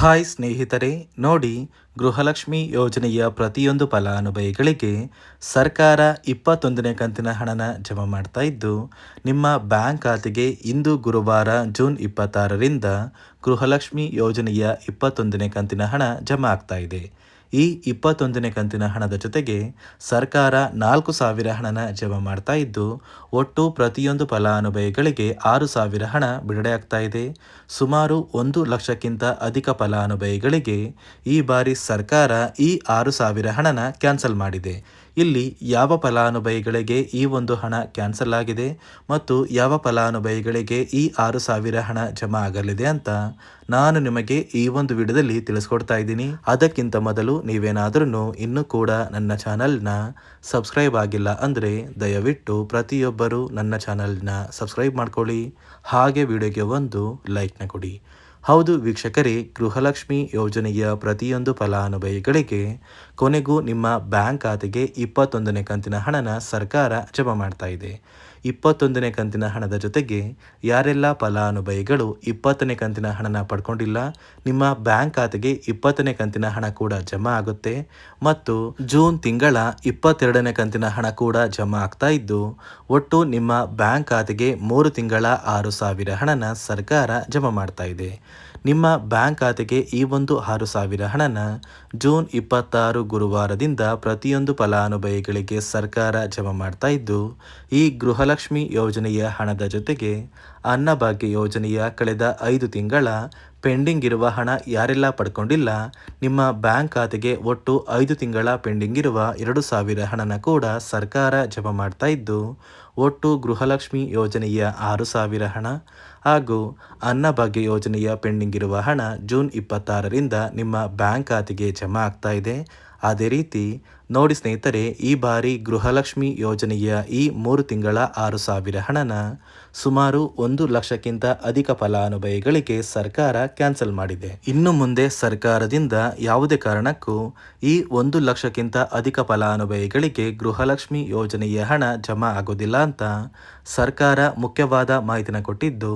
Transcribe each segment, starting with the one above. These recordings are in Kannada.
ಹಾಯ್ ಸ್ನೇಹಿತರೆ, ನೋಡಿ ಗೃಹಲಕ್ಷ್ಮಿ ಯೋಜನೆಯ ಪ್ರತಿಯೊಂದು ಫಲಾನುಭವಿಗಳಿಗೆ ಸರ್ಕಾರ ಇಪ್ಪತ್ತೊಂದನೇ ಕಂತಿನ ಹಣನ ಜಮಾ ಮಾಡ್ತಾ ಇದ್ದು, ನಿಮ್ಮ ಬ್ಯಾಂಕ್ ಖಾತೆಗೆ ಇಂದು ಗುರುವಾರ ಜೂನ್ ಇಪ್ಪತ್ತಾರರಿಂದ ಗೃಹಲಕ್ಷ್ಮಿ ಯೋಜನೆಯ ಇಪ್ಪತ್ತೊಂದನೇ ಕಂತಿನ ಹಣ ಜಮಾ ಆಗ್ತಾ ಇದೆ. ಈ ಇಪ್ಪತ್ತೊಂದನೇ ಕಂತಿನ ಹಣದ ಜೊತೆಗೆ ಸರ್ಕಾರ ನಾಲ್ಕು ಸಾವಿರ ಹಣನ ಜಮಾ ಮಾಡ್ತಾ ಇದ್ದು, ಒಟ್ಟು ಪ್ರತಿಯೊಂದು ಫಲಾನುಭವಿಗಳಿಗೆ ಆರು ಸಾವಿರ ಹಣ ಬಿಡುಗಡೆ ಆಗ್ತಾ ಇದೆ. ಸುಮಾರು ಒಂದು ಲಕ್ಷಕ್ಕಿಂತ ಅಧಿಕ ಫಲಾನುಭವಿಗಳಿಗೆ ಈ ಬಾರಿ ಸರ್ಕಾರ ಈ ಆರು ಸಾವಿರ ಹಣನ ಕ್ಯಾನ್ಸಲ್ ಮಾಡಿದೆ. ಇಲ್ಲಿ ಯಾವ ಫಲಾನುಭವಿಗಳಿಗೆ ಈ ಒಂದು ಹಣ ಕ್ಯಾನ್ಸಲ್ ಆಗಿದೆ ಮತ್ತು ಯಾವ ಫಲಾನುಭವಿಗಳಿಗೆ ಈ ಆರು ಸಾವಿರ ಹಣ ಜಮಾ ಆಗಲಿದೆ ಅಂತ ನಾನು ನಿಮಗೆ ಈ ಒಂದು ವಿಡಿಯೋದಲ್ಲಿ ತಿಳಿಸ್ಕೊಡ್ತಾ ಇದ್ದೀನಿ. ಅದಕ್ಕಿಂತ ಮೊದಲು ನೀವೇನಾದ್ರೂ ಇನ್ನೂ ಕೂಡ ನನ್ನ ಚಾನಲ್ನ ಸಬ್ಸ್ಕ್ರೈಬ್ ಆಗಿಲ್ಲ ಅಂದರೆ ದಯವಿಟ್ಟು ಪ್ರತಿಯೊಬ್ಬರು ನನ್ನ ಚಾನಲ್ನ ಸಬ್ಸ್ಕ್ರೈಬ್ ಮಾಡ್ಕೊಳ್ಳಿ. ಹಾಗೆ ವಿಡಿಯೋಗೆ ಒಂದು ಲೈಕ್ನ ಕೊಡಿ. ಹೌದು ವೀಕ್ಷಕರೇ, ಗೃಹಲಕ್ಷ್ಮಿ ಯೋಜನೆಯ ಪ್ರತಿಯೊಂದು ಫಲಾನುಭವಿಗಳಿಗೆ ಕೊನೆಗೂ ನಿಮ್ಮ ಬ್ಯಾಂಕ್ ಖಾತೆಗೆ ಇಪ್ಪತ್ತೊಂದನೇ ಕಂತಿನ ಹಣನ ಸರ್ಕಾರ ಜಮಾ ಮಾಡ್ತಾ ಇದೆ. ಇಪ್ಪತ್ತೊಂದನೇ ಕಂತಿನ ಹಣದ ಜೊತೆಗೆ ಯಾರೆಲ್ಲ ಫಲಾನುಭವಿಗಳು ಇಪ್ಪತ್ತನೇ ಕಂತಿನ ಹಣನ ಪಡ್ಕೊಂಡಿಲ್ಲ, ನಿಮ್ಮ ಬ್ಯಾಂಕ್ ಖಾತೆಗೆ ಇಪ್ಪತ್ತನೇ ಕಂತಿನ ಹಣ ಕೂಡ ಜಮಾ ಆಗುತ್ತೆ ಮತ್ತು ಜೂನ್ ತಿಂಗಳ ಇಪ್ಪತ್ತೆರಡನೇ ಕಂತಿನ ಹಣ ಕೂಡ ಜಮಾ ಆಗ್ತಾ ಇದ್ದು, ಒಟ್ಟು ನಿಮ್ಮ ಬ್ಯಾಂಕ್ ಖಾತೆಗೆ ಮೂರು ತಿಂಗಳ ಆರು ಸಾವಿರ ಹಣನ ಸರ್ಕಾರ ಜಮಾ ಮಾಡ್ತಾ ಇದೆ. ನಿಮ್ಮ ಬ್ಯಾಂಕ್ ಖಾತೆಗೆ ಈ ಒಂದು ಆರು ಸಾವಿರ ಹಣನ ಜೂನ್ ಇಪ್ಪತ್ತಾರು ಗುರುವಾರದಿಂದ ಪ್ರತಿಯೊಂದು ಫಲಾನುಭವಿಗಳಿಗೆ ಸರ್ಕಾರ ಜಮಾ ಮಾಡ್ತಾ ಇದ್ದು, ಈ ಗೃಹಲಕ್ಷ್ಮಿ ಯೋಜನೆಯ ಹಣದ ಜೊತೆಗೆ ಅನ್ನಭಾಗ್ಯ ಯೋಜನೆಯ ಕಳೆದ ಐದು ತಿಂಗಳ ಪೆಂಡಿಂಗ್ ಇರುವ ಹಣ ಯಾರೆಲ್ಲ ಪಡ್ಕೊಂಡಿಲ್ಲ, ನಿಮ್ಮ ಬ್ಯಾಂಕ್ ಖಾತೆಗೆ ಒಟ್ಟು ಐದು ತಿಂಗಳ ಪೆಂಡಿಂಗ್ ಇರುವ ಎರಡು ಸಾವಿರ ಹಣನ ಕೂಡ ಸರ್ಕಾರ ಜಮಾ ಮಾಡ್ತಾ ಇದ್ದು, ಒಟ್ಟು ಗೃಹಲಕ್ಷ್ಮಿ ಯೋಜನೆಯ ಆರು ಸಾವಿರ ಹಣ ಹಾಗೂ ಅನ್ನಭಾಗ್ಯ ಯೋಜನೆಯ ಪೆಂಡಿಂಗ್ ಇರುವ ಹಣ ಜೂನ್ ಇಪ್ಪತ್ತಾರರಿಂದ ನಿಮ್ಮ ಬ್ಯಾಂಕ್ ಖಾತೆಗೆ ಜಮಾ ಆಗ್ತಾ ಇದೆ. ಅದೇ ರೀತಿ ನೋಡಿ ಸ್ನೇಹಿತರೆ, ಈ ಬಾರಿ ಗೃಹಲಕ್ಷ್ಮಿ ಯೋಜನೆಯ ಈ ಮೂರು ತಿಂಗಳ ಆರು ಸಾವಿರ ಹಣನ ಸುಮಾರು ಒಂದು ಲಕ್ಷಕ್ಕಿಂತ ಅಧಿಕ ಫಲಾನುಭವಿಗಳಿಗೆ ಸರ್ಕಾರ ಕ್ಯಾನ್ಸಲ್ ಮಾಡಿದೆ. ಇನ್ನು ಮುಂದೆ ಸರ್ಕಾರದಿಂದ ಯಾವುದೇ ಕಾರಣಕ್ಕೂ ಈ ಒಂದು ಲಕ್ಷಕ್ಕಿಂತ ಅಧಿಕ ಫಲಾನುಭವಿಗಳಿಗೆ ಗೃಹಲಕ್ಷ್ಮಿ ಯೋಜನೆಯ ಹಣ ಜಮಾ ಆಗೋದಿಲ್ಲ ಅಂತ ಸರ್ಕಾರ ಮುಖ್ಯವಾದ ಮಾಹಿತಿನ ಕೊಟ್ಟಿದ್ದು,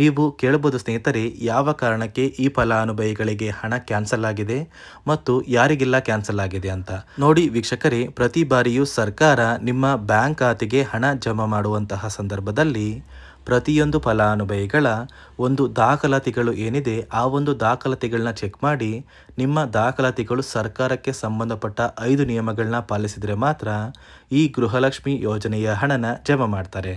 ನೀವು ಕೇಳಬಹುದು ಸ್ನೇಹಿತರೆ, ಯಾವ ಕಾರಣಕ್ಕೆ ಈ ಫಲಾನುಭವಿಗಳಿಗೆ ಹಣ ಕ್ಯಾನ್ಸಲ್ ಆಗಿದೆ ಮತ್ತು ಯಾರಿಗೆಲ್ಲ ಕ್ಯಾನ್ಸಲ್ ಆಗಿದೆ ಅಂತ. ನೋಡಿ ವೀಕ್ಷಕರೇ ಪ್ರತಿ ಬಾರಿಯೂ ಸರ್ಕಾರ ನಿಮ್ಮ ಬ್ಯಾಂಕ್ ಖಾತೆಗೆ ಹಣ ಜಮಾ ಮಾಡುವಂತಹ ಸಂದರ್ಭದಲ್ಲಿ ಪ್ರತಿಯೊಂದು ಫಲಾನುಭವಿಗಳ ಒಂದು ದಾಖಲಾತಿಗಳು ಏನಿದೆ, ಆ ಒಂದು ದಾಖಲಾತಿಗಳನ್ನ ಚೆಕ್ ಮಾಡಿ, ನಿಮ್ಮ ದಾಖಲಾತಿಗಳು ಸರ್ಕಾರಕ್ಕೆ ಸಂಬಂಧಪಟ್ಟ ಐದು ನಿಯಮಗಳನ್ನ ಪಾಲಿಸಿದರೆ ಮಾತ್ರ ಈ ಗೃಹಲಕ್ಷ್ಮಿ ಯೋಜನೆಯ ಹಣನ ಜಮಾ ಮಾಡ್ತಾರೆ.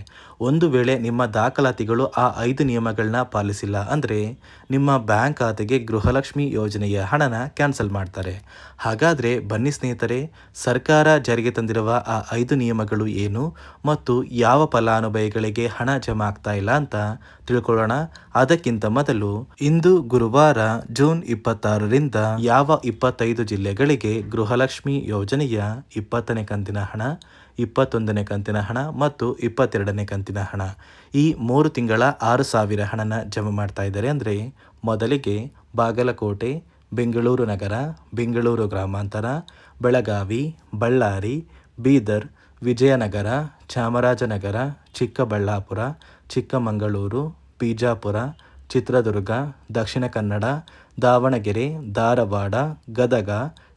ಒಂದು ವೇಳೆ ನಿಮ್ಮ ದಾಖಲಾತಿಗಳು ಆ ಐದು ನಿಯಮಗಳನ್ನ ಪಾಲಿಸಿಲ್ಲ ಅಂದರೆ ನಿಮ್ಮ ಬ್ಯಾಂಕ್ ಖಾತೆಗೆ ಗೃಹಲಕ್ಷ್ಮಿ ಯೋಜನೆಯ ಹಣನ ಕ್ಯಾನ್ಸಲ್ ಮಾಡ್ತಾರೆ. ಹಾಗಾದರೆ ಬನ್ನಿ ಸ್ನೇಹಿತರೆ, ಸರ್ಕಾರ ಜಾರಿಗೆ ತಂದಿರುವ ಆ ಐದು ನಿಯಮಗಳು ಏನು ಮತ್ತು ಯಾವ ಫಲಾನುಭವಿಗಳಿಗೆ ಹಣ ಜಮಾ ಆಗ್ತಾ ಇಲ್ಲ ಅಂತ ತಿಳ್ಕೊಳ್ಳೋಣ. ಅದಕ್ಕಿಂತ ಮೊದಲು ಇಂದು ಗುರುವಾರ ಜೂನ್ ಇಪ್ಪತ್ತಾರರಿಂದ ಯಾವ ಇಪ್ಪತ್ತೈದು ಜಿಲ್ಲೆಗಳಿಗೆ ಗೃಹಲಕ್ಷ್ಮಿ ಯೋಜನೆಯ ಇಪ್ಪತ್ತನೇ ಕಂತಿನ ಹಣ, ಇಪ್ಪತ್ತೊಂದನೇ ಕಂತಿನ ಹಣ ಮತ್ತು ಇಪ್ಪತ್ತೆರಡನೇ ಕಂತಿನ ಹಣ ಈ ಮೂರು ತಿಂಗಳ ಆರು ಸಾವಿರ ಹಣನ ಜಮಾ ಮಾಡ್ತಾ ಇದ್ದಾರೆ ಅಂದರೆ ಮೊದಲಿಗೆ ಬಾಗಲಕೋಟೆ, ಬೆಂಗಳೂರು ನಗರ, ಬೆಂಗಳೂರು ಗ್ರಾಮಾಂತರ, ಬೆಳಗಾವಿ, ಬಳ್ಳಾರಿ, ಬೀದರ್, ವಿಜಯನಗರ, ಚಾಮರಾಜನಗರ, ಚಿಕ್ಕಬಳ್ಳಾಪುರ, ಚಿಕ್ಕಮಗಳೂರು ಬಿಜಾಪುರ, ಚಿತ್ರದುರ್ಗ, ದಕ್ಷಿಣ ಕನ್ನಡ, ದಾವಣಗೆರೆ, ಧಾರವಾಡ, ಗದಗ,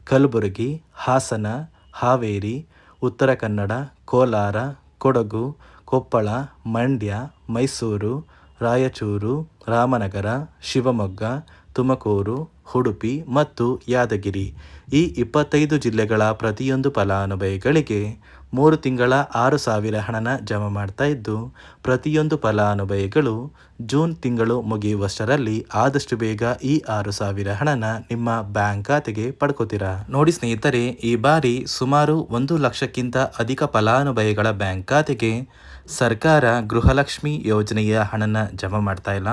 ಕಲಬುರಗಿ, ಹಾಸನ, ಹಾವೇರಿ, ಉತ್ತರ ಕನ್ನಡ, ಕೋಲಾರ, ಕೊಡಗು, ಕೊಪ್ಪಳ, ಮಂಡ್ಯ, ಮೈಸೂರು, ರಾಯಚೂರು, ರಾಮನಗರ, ಶಿವಮೊಗ್ಗ, ತುಮಕೂರು, ಉಡುಪಿ ಮತ್ತು ಯಾದಗಿರಿ. ಈ ಇಪ್ಪತ್ತೈದು ಜಿಲ್ಲೆಗಳ ಪ್ರತಿಯೊಂದು ಫಲಾನುಭವಿಗಳಿಗೆ ಮೂರು ತಿಂಗಳ ಆರು ಸಾವಿರ ಹಣನ ಜಮಾ ಮಾಡ್ತಾ ಇದ್ದು, ಪ್ರತಿಯೊಂದು ಫಲಾನುಭವಿಗಳು ಜೂನ್ ತಿಂಗಳು ಮುಗಿಯುವಷ್ಟರಲ್ಲಿ ಆದಷ್ಟು ಬೇಗ ಈ ಆರು ಸಾವಿರ ಹಣನ ನಿಮ್ಮ ಬ್ಯಾಂಕ್ ಖಾತೆಗೆ ಪಡ್ಕೋತೀರಾ? ನೋಡಿ ಸ್ನೇಹಿತರೆ, ಈ ಬಾರಿ ಸುಮಾರು ಒಂದು ಲಕ್ಷಕ್ಕಿಂತ ಅಧಿಕ ಫಲಾನುಭವಿಗಳ ಬ್ಯಾಂಕ್ ಖಾತೆಗೆ ಸರ್ಕಾರ ಗೃಹಲಕ್ಷ್ಮಿ ಯೋಜನೆಯ ಹಣನ ಜಮಾ ಮಾಡ್ತಾ ಇಲ್ಲ.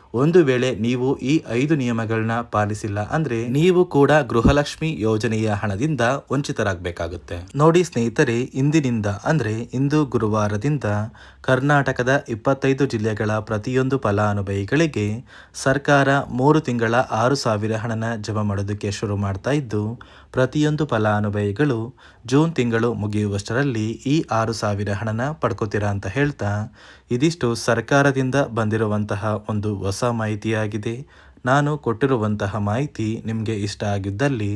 ಒಂದು ವೇಳೆ ನೀವು ಈ ಐದು ನಿಯಮಗಳನ್ನ ಪಾಲಿಸಿಲ್ಲ ಅಂದ್ರೆ ನೀವು ಕೂಡ ಗೃಹಲಕ್ಷ್ಮಿ ಯೋಜನೆಯ ಹಣದಿಂದ ವಂಚಿತರಾಗಬೇಕಾಗುತ್ತೆ. ನೋಡಿ ಸ್ನೇಹಿತರೆ, ಇಂದಿನಿಂದ ಅಂದ್ರೆ ಇಂದು ಗುರುವಾರದಿಂದ ಕರ್ನಾಟಕದ ಇಪ್ಪತ್ತೈದು ಜಿಲ್ಲೆಗಳ ಪ್ರತಿಯೊಂದು ಫಲಾನುಭವಿಗಳಿಗೆ ಸರ್ಕಾರ ಮೂರು ತಿಂಗಳ ಆರು ಸಾವಿರ ಹಣನ ಜಮಾ ಮಾಡೋದಕ್ಕೆ ಶುರು ಮಾಡ್ತಾ ಇದ್ದು ಪ್ರತಿಯೊಂದು ಫಲಾನುಭವಿಗಳು ಜೂನ್ ತಿಂಗಳು ಮುಗಿಯುವಷ್ಟರಲ್ಲಿ ಈ ಆರು ಸಾವಿರ ಹಣನ ಪಡ್ಕೋತೀರಾ ಅಂತ ಹೇಳ್ತಾ, ಇದಿಷ್ಟು ಸರ್ಕಾರದಿಂದ ಬಂದಿರುವಂತಹ ಒಂದು ಹೊಸ ಮಾಹಿತಿಯಾಗಿದೆ. ನಾನು ಕೊಟ್ಟಿರುವಂತಹ ಮಾಹಿತಿ ನಿಮಗೆ ಇಷ್ಟ ಆಗಿದ್ದಲ್ಲಿ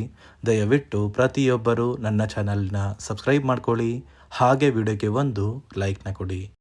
ದಯವಿಟ್ಟು ಪ್ರತಿಯೊಬ್ಬರು ನನ್ನ ಚಾನಲ್ನ ಸಬ್ಸ್ಕ್ರೈಬ್ ಮಾಡ್ಕೊಳ್ಳಿ. ಹಾಗೆ ವಿಡಿಯೋಗೆ ಒಂದು ಲೈಕ್ನ ಕೊಡಿ.